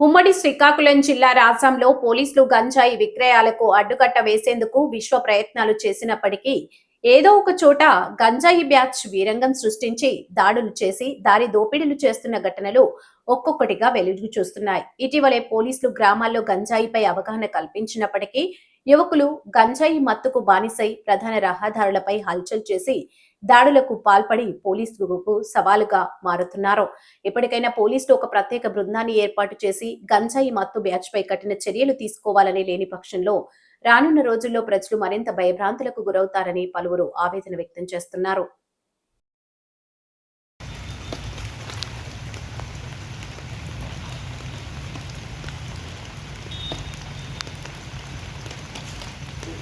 ఉమ్మడి శ్రీకాకుళం జిల్లా రాష్ట్రంలో పోలీసులు గంజాయి విక్రయాలకు అడ్డుకట్ట వేసేందుకు విశ్వ ప్రయత్నాలు చేసినప్పటికీ ఏదో ఒక చోట గంజాయి బ్యాచ్ వీరంగం సృష్టించి దాడులు చేసి దారి దోపిడీలు చేస్తున్న ఘటనలు ఒక్కొక్కటిగా వెలుగు చూస్తున్నాయి. ఇటీవలే పోలీసులు గ్రామాల్లో గంజాయిపై అవగాహన కల్పించినప్పటికీ యువకులు గంజాయి మత్తుకు బానిసై ప్రధాన రహదారులపై హల్చల్ చేసి దాడులకు పాల్పడి పోలీసులకు సవాలుగా మారుతున్నారు. ఇప్పటికైనా పోలీసులు ఒక ప్రత్యేక బృందాన్ని ఏర్పాటు చేసి గంజాయి మత్తు బ్యాచ్ పై కఠిన చర్యలు తీసుకోవాలని లేని పక్షంలో రానున్న రోజుల్లో ప్రజలు మరింత భయభ్రాంతులకు గురవుతారని పలువురు ఆవేదన వ్యక్తం చేస్తున్నారు.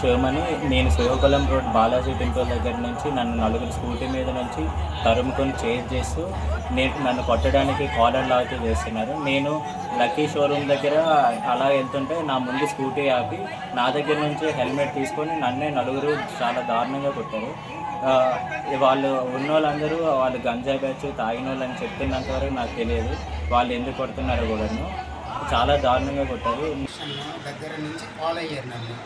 శివమని నేను శ్రీకాకుళం రోడ్ బాలాజీ టెంపుల్ దగ్గర నుంచి నన్ను నలుగురు స్కూటీ మీద నుంచి తరుముకొని చేజ్ చేస్తూ నేను నన్ను కొట్టడానికి కాలర్ లాగితే చేస్తున్నారు. నేను లక్కీ షోరూమ్ దగ్గర అలా వెళ్తుంటే నా ముందు స్కూటీ ఆపి నా దగ్గర నుంచి హెల్మెట్ తీసుకొని నన్నే నలుగురు చాలా దారుణంగా కొట్టారు. వాళ్ళు ఉన్న వాళ్ళందరూ వాళ్ళు గంజాయి బ్యాచ్ తాగిన వాళ్ళు అని చెప్పినంత వరకు నాకు తెలియదు. వాళ్ళు ఎందుకు కొడుతున్నారు కూడా చాలా దారుణంగా కొట్టారు. దగ్గర నుంచి ఫాలో అయ్యారు నన్ను.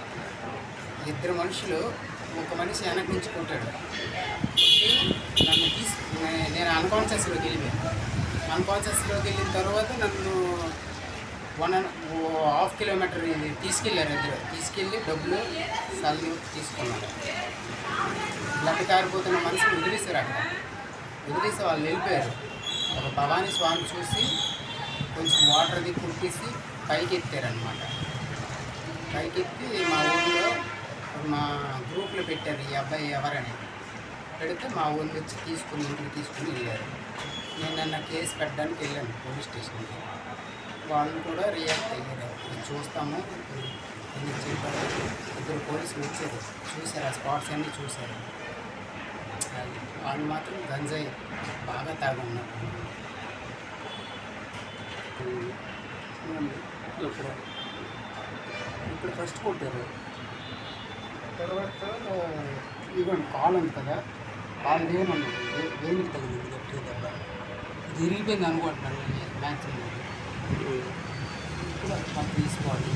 ఇద్దరు మనుషులు ఒక మనిషి వెనక నుంచి కొట్టాడు నన్ను తీసు నేను అన్కాన్షియస్లోకి వెళ్ళిపోయాను. అన్కాన్షియస్లోకి వెళ్ళిన తర్వాత నన్ను వన్ హాఫ్ కిలోమీటర్ తీసుకెళ్ళారు ఇద్దరు. తీసుకెళ్ళి డబ్బులు సల్లు తీసుకున్నారు. లెక్క కారిపోతున్న మనిషిని వదిలేశారు అక్కడ. వదిలేసి వాళ్ళు వెళ్ళిపోయారు. ఒక భవానీ స్వామి చూసి కొంచెం వాటర్ది కుట్టేసి పైకి ఎత్తారనమాట పైకి ఎత్తి మా ఊరు మా గ్రూప్లో పెట్టారు ఈ అబ్బాయి ఎవరని. పెడితే మా ఊళ్ళో వచ్చి తీసుకుని ఇంటికి తీసుకుని వెళ్ళారు. నేను నన్ను కేసు పెట్టడానికి వెళ్ళాను పోలీస్ స్టేషన్కి. వాళ్ళు కూడా రియాక్ట్ అయ్యారు. చూస్తాము. అని చెప్పారు. ఇద్దరు పోలీసులు వచ్చారు. చూశారు. ఆ స్పాట్స్ అన్నీ చూశారు. వాళ్ళు మాత్రం గంజాయి బాగా తాగున్నారు. ఇప్పుడు ఫస్ట్ కొట్టారు. తర్వాత ఇవ్వండి కాల్ ఉంది కదా కాల్ దేమన్నా దేనికి తగిలింది గట్టి దెబ్బ ఇది ఇరిగిపోయింది అనుకుంటున్నాను మ్యాక్సిమం ఇప్పుడు అది తీసుకోవాలి.